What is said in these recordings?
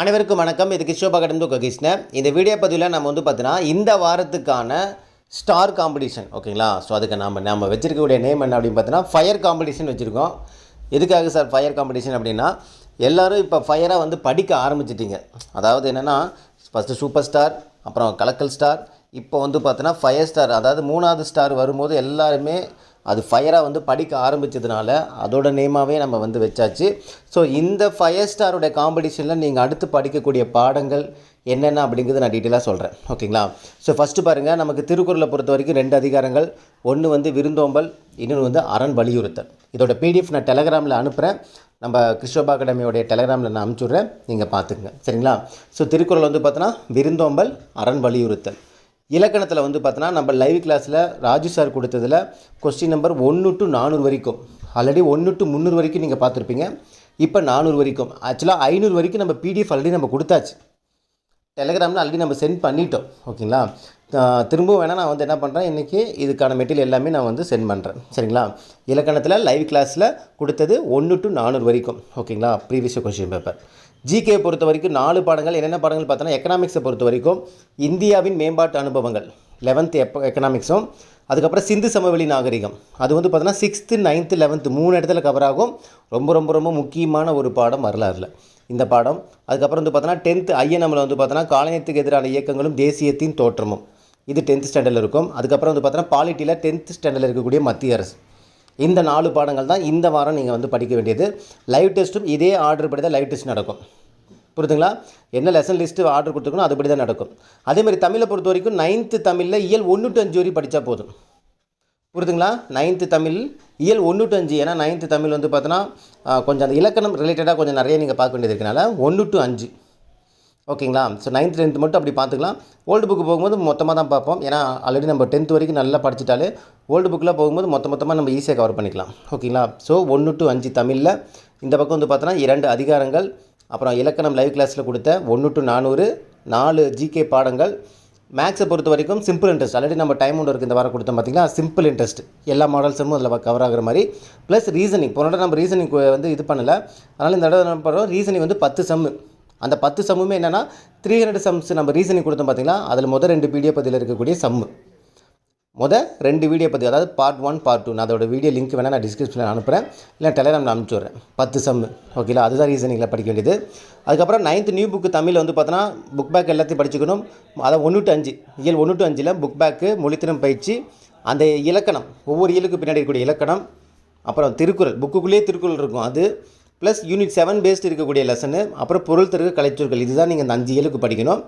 அனைவருக்கும் வணக்கம். இது கிஷோபா கடந்து கிருஷ்ணன் இந்த வீடியோ பதிவில் நம்ம வந்து பார்த்தீங்கன்னா இந்த வாரத்துக்கான ஸ்டார் காம்படிஷன் ஓகேங்களா? ஸோ அதுக்கு நம்ம நம்ம வச்சுருக்கக்கூடிய நேம் என்ன அப்படின்னு பார்த்தீங்கன்னா ஃபயர் காம்படிஷன் வச்சுருக்கோம். எதுக்காக சார் ஃபயர் காம்படிஷன் அப்படின்னா எல்லோரும் இப்போ ஃபயராக வந்து படிக்க ஆரம்பிச்சிட்டிங்க. அதாவது என்னென்னா ஃபஸ்ட்டு சூப்பர் ஸ்டார் அப்புறம் கலக்கல் ஸ்டார் இப்போ வந்து பார்த்தோன்னா ஃபயர் ஸ்டார் அதாவது மூணாவது ஸ்டார் வரும்போது எல்லாருமே அது ஃபயராக வந்து படிக்க ஆரம்பித்ததுனால அதோட நேமாகவே நம்ம வந்து வச்சாச்சு. ஸோ இந்த ஃபயர் ஸ்டாரோட காம்படிஷனில் நீங்கள் அடுத்து படிக்கக்கூடிய பாடங்கள் என்னென்ன அப்படிங்கிறது நான் டீட்டெயிலாக சொல்கிறேன் ஓகேங்களா ஸோ ஃபஸ்ட்டு பாருங்கள் நமக்கு திருக்குறளை பொறுத்த வரைக்கும் ரெண்டு அதிகாரங்கள். ஒன்று வந்து விருந்தோம்பல் இன்னொன்று வந்து அரண் வலியுறுத்தல். இதோட பிடிஎஃப் நான் டெலகிராமில் அனுப்புகிறேன் நம்ம கிருஷ்ணபா அகாடமியோடைய டெலகிராமில் நான் அனுப்பிச்சுட்றேன் நீங்கள் பார்த்துக்குங்க சரிங்களா? ஸோ திருக்குறள் வந்து பார்த்தோன்னா விருந்தோம்பல் அரண் வலியுறுத்தல். இலக்கணத்தில் வந்து பார்த்தோன்னா நம்ம லைவ் கிளாஸில் ராஜு சார் கொடுத்ததில் கொஸ்டின் நம்பர் ஒன்று டு நானூறு வரைக்கும். ஆல்ரெடி ஒன்று டு முந்நூறு வரைக்கும் நீங்கள் பார்த்துருப்பீங்க. இப்போ நானூறு வரைக்கும். ஆக்சுவலாக ஐநூறு வரைக்கும் நம்ம பிடிஎஃப் ஆல்ரெடி நம்ம கொடுத்தாச்சு. டெலகிராமில் ஆல்ரெடி நம்ம சென்ட் பண்ணிட்டோம். ஓகேங்களா? திரும்பவும் வேணால் நான் வந்து என்ன பண்ணுறேன் இன்றைக்கி இதுக்கான மெட்டீரியல் எல்லாமே நான் வந்து சென்ட் பண்ணுறேன் சரிங்களா? இலக்கணத்தில் லைவ் கிளாஸில் கொடுத்தது ஒன்று டு நானூறு வரைக்கும். ஓகேங்களா? ப்ரீவியஸ் கொஸ்டின் பேப்பர் ஜிகே பொறுத்த வரைக்கும் நாலு பாடங்கள் என்னென்ன பாடங்கள் பார்த்தோன்னா எக்கனாமிக்ஸை பொறுத்த வரைக்கும் இந்தியாவின் மேம்பாட்டு அனுபவங்கள் லெவன்த் எப்போ எக்கனாமிக்ஸும் அதுக்கப்புறம் சிந்து சமவெளி நாகரிகம். அது வந்து பார்த்தோன்னா சிக்ஸ்த்து நைன்த்து லெவன்த்து மூணு இடத்துல கவர் ஆகும். ரொம்ப ரொம்ப ரொம்ப முக்கியமான ஒரு பாடம் வரலாறுல. இந்த பாடம். அதுக்கப்புறம் வந்து பார்த்தோன்னா டென்த்து ஐஎன்எம்மில் வந்து பார்த்தோன்னா காலனியத்துக்கு எதிரான இயக்கங்களும் தேசியத்தின் தோற்றமும். இது டென்த் ஸ்டாண்டர்டில் இருக்கும். அதுக்கப்புறம் வந்து பார்த்தோன்னா பாலிட்டியில் டென்த் ஸ்டாண்டர்டில் இருக்கக்கூடிய மத்திய அரசு. இந்த நாலு பாடங்கள் தான் இந்த வாரம் நீங்கள் வந்து படிக்க வேண்டியது. லைவ் டெஸ்ட்டும் இதே ஆர்டர் படி தான் லைவ் டெஸ்ட் நடக்கும். புரியுதுங்களா? என்ன லெசன் லிஸ்ட்டு ஆர்டர் கொடுத்துருக்கணும் அதுபடி தான் நடக்கும் அதேமாதிரி தமிழை பொறுத்த வரைக்கும் நைன்த்து தமிழில் இயல் ஒன்று டு அஞ்சு வரையும் படித்தா போதும். புரியுதுங்களா? நைன்த்து தமிழ் இயல் ஒன்று டு அஞ்சு. ஏன்னா நைன்த்து தமிழ் வந்து பார்த்தோன்னா கொஞ்சம் அந்த இலக்கணம் ரிலேட்டடாக கொஞ்சம் நிறைய நீங்கள் பார்க்க வேண்டியது இருக்கனால ஒன்று டு அஞ்சு. ஓகேங்களா? ஸோ நைன்த் டென்த் மட்டும் அப்படி பார்த்துக்கலாம். ஓல்டு புக்கு போகும்போது மொத்தமாக தான் பார்ப்போம். ஏன்னா ஆல்ரெடி நம்ம டென்த் வரைக்கும் நல்லா படிச்சிட்டாலே ஓல்டு புக்கில் போகும்போது மொத்த மொத்தமாக நம்ம ஈஸியாக கவர் பண்ணிக்கலாம். ஓகேங்களா? ஸோ ஒன்று டு அஞ்சு தமிழில். இந்த பக்கம் வந்து பார்த்தோன்னா இரண்டு அதிகாரங்கள். அப்புறம் இலக்கணம் லைவ் கிளாஸில் கொடுத்த ஒன்று டு நானூறு நாலு ஜிகே பாடங்கள். மேக்ஸை பொறுத்த வரைக்கும் சிம்பிள் இன்ட்ரெஸ்ட் ஆல்ரெடி நம்ம டைம் ஒன்று இருக்குது இந்த வாரம் கொடுத்தோம் பார்த்தீங்களா? சிம்பிள் இன்ட்ரெஸ்ட் எல்லா மாடல்ஸும் அதில் கவர் ஆகுற மாதிரி. ப்ளஸ் ரீசனிங் போன நம்ம ரீசனிங் வந்து இது பண்ணலை. அதனால் இந்த தடவை என்ன பண்ணுறோம் ரீசனிங் வந்து பத்து செம்மு அந்த பத்து சம்முமே என்னென்னா த்ரீ ஹண்ட்ரட் சம்ஸ் நம்ம ரீசனிங் கொடுத்தோம் பார்த்தீங்களா அதில் முதல் ரெண்டு வீடியோ பதில் இருக்கக்கூடிய சம்மு. மொதல் ரெண்டு வீடியோ பதிவு அதாவது பார்ட் ஒன் பார்ட் டூ நான் அதோட வீடியோ லிங்க் வேணால் நான் டிஸ்கிரிப்ஷனில் அனுப்புகிறேன் இல்லை டெலிகிராமில் அனுப்பிச்சி விட்றேன். பத்து சம்மு ஓகேங்களா அதுதான் ரீசனிங்கில் படிக்க வேண்டியது. அதுக்கப்புறம் நைன்த் நியூ புக்கு தமிழில் வந்து பார்த்தோன்னா புக் பேக் எல்லாத்தையும் படிச்சுக்கணும். அதை ஒன்று டு அஞ்சு. இயல் ஒன்று டு அஞ்சில் புக் பேக்கு மொழித்திறன் பயிற்சி அந்த இலக்கணம் ஒவ்வொரு இயலுக்கு பின்னாடி இருக்கக்கூடிய இலக்கணம் அப்புறம் திருக்குறள் புக்குக்குள்ளேயே திருக்குறள் இருக்கும். அது ப்ளஸ் யூனிட் செவன் பேஸ்ட் இருக்கக்கூடிய லெசனு அப்புறம் பொருள் திருக்கு கலைச்சொற்கள் இதுதான் நீங்கள் அந்த அஞ்சு இயலுக்கு படிக்கணும்.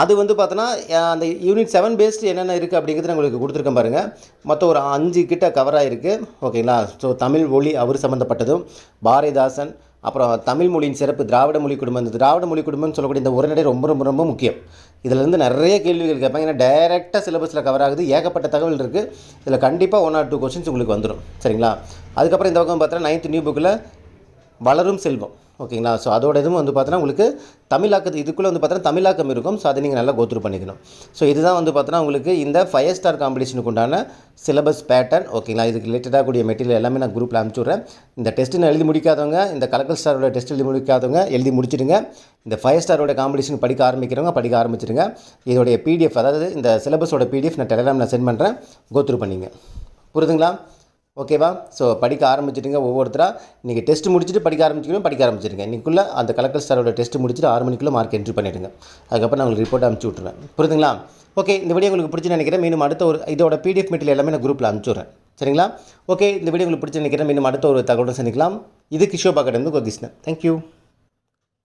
அது வந்து பார்த்தோன்னா அந்த யூனிட் செவன் பேஸ்ட் என்னென்ன இருக்குது அப்படிங்கிறது நான் உங்களுக்கு கொடுத்துருக்கேன் பாருங்கள் மொத்தம் ஒரு அஞ்சு கிட்ட கவர் ஆகிருக்கு ஓகேங்களா ஸோ தமிழ் மொழி அவர் சம்மந்தப்பட்டதும் பாரதிதாசன் அப்புறம் தமிழ் மொழியின் சிறப்பு திராவிட மொழி குடும்பம். இந்த திராவிட மொழி குடும்பம்னு சொல்லக்கூடிய இந்த உரைநடை ரொம்ப ரொம்ப ரொம்ப முக்கியம். இதிலேருந்து நிறைய கேள்விகள் கேட்பாங்க. ஏன்னா டைரெக்டாக சிலபஸில் கவர் ஆகுது. ஏகப்பட்ட தகவல் இருக்குது இதில் கண்டிப்பாக ஒன் ஆர் டூ கொஸ்டின்ஸ் உங்களுக்கு வந்துடும் சரிங்களா? அதுக்கப்புறம் இந்த பக்கம் பார்த்தோன்னா நைன்த் நியூ புக்கில் வளரும் செல்வம். ஓகேங்களா? ஸோ அதோட இதுவும் வந்து பார்த்தோன்னா உங்களுக்கு தமிழாக்கத்து இதுக்குள்ளே வந்து பார்த்தோன்னா தமிழாக்கம் இருக்கும். ஸோ அதை நீங்கள் நல்லா கோத்ரூ பண்ணிக்கணும். ஸோ இதுதான் வந்து பார்த்தோன்னா உங்களுக்கு இந்த ஃபைவ் ஸ்டார் காம்படிஷனுக்கு உண்டான சிலபஸ் பேட்டர்ன் ஓகேங்களா? இதுக்கு ரிலேட்டடாக கூடிய மெட்டீரியல் எல்லாமே நான் குரூப்பில் அனுப்பிச்சுட்றேன். இந்த டெஸ்ட்டு நான் எழுதி முடிக்காதவங்க இந்த கலக்கல் ஸ்டாரோட டெஸ்ட் எழுதி முடிக்காதவங்க எழுதி முடிச்சிடுங்க. இந்த ஃபைவ் ஸ்டாரோட காம்படிஷன் படிக்க ஆரம்பிக்கிறவங்க படிக்க ஆரம்பிச்சிடுங்க. இதோடைய பிடிஎஃப் அதாவது இந்த சிலபஸோட பிடிஎஃப் நான் டெலிகிராமில் சென்ட் பண்ணுறேன் கோத்ரூ பண்ணிங்க. புரியுதுங்களா? ஓகேவா? ஸோ படிக்க ஆரம்பிச்சிட்டுங்க ஒவ்வொருத்தராக நீங்கள் டெஸ்ட் முடிச்சுட்டு படிக்க ஆரம்பிச்சிக்கணும் படிக்க ஆரம்பிச்சிருங்க இன்றைக்குள்ளே அந்த கலெக்டர் சாரோட டெஸ்ட் முடிச்சுட்டு ஆறு மணிக்குள்ளே மார்க் என்ட்ரி பண்ணிவிடுங்க அதுக்கப்புறம் நான் உங்களுக்கு ரிப்போர்ட் அனுப்பிச்சி விட்ருவேன் புரியுதுங்களா? ஓகே இந்த வீடியோ உங்களுக்கு பிடிச்சி நினைக்கிறேன். மீண்டும் அடுத்த ஒரு இதோட பிடிஎஃப் மெட்டீரியல் எல்லாமே நான் குரூப்பில் அனுப்பிச்சுட்றேன் சரிங்களா? ஓகே இந்த வீடியோ உங்களுக்கு பிடிச்சி நினைக்கிறேன். மீண்டும் அடுத்த ஒரு தகவலும் சந்திக்கலாம். இது கிஷோபா கடந்து கோகிருஷ்ணன் தேங்க்யூ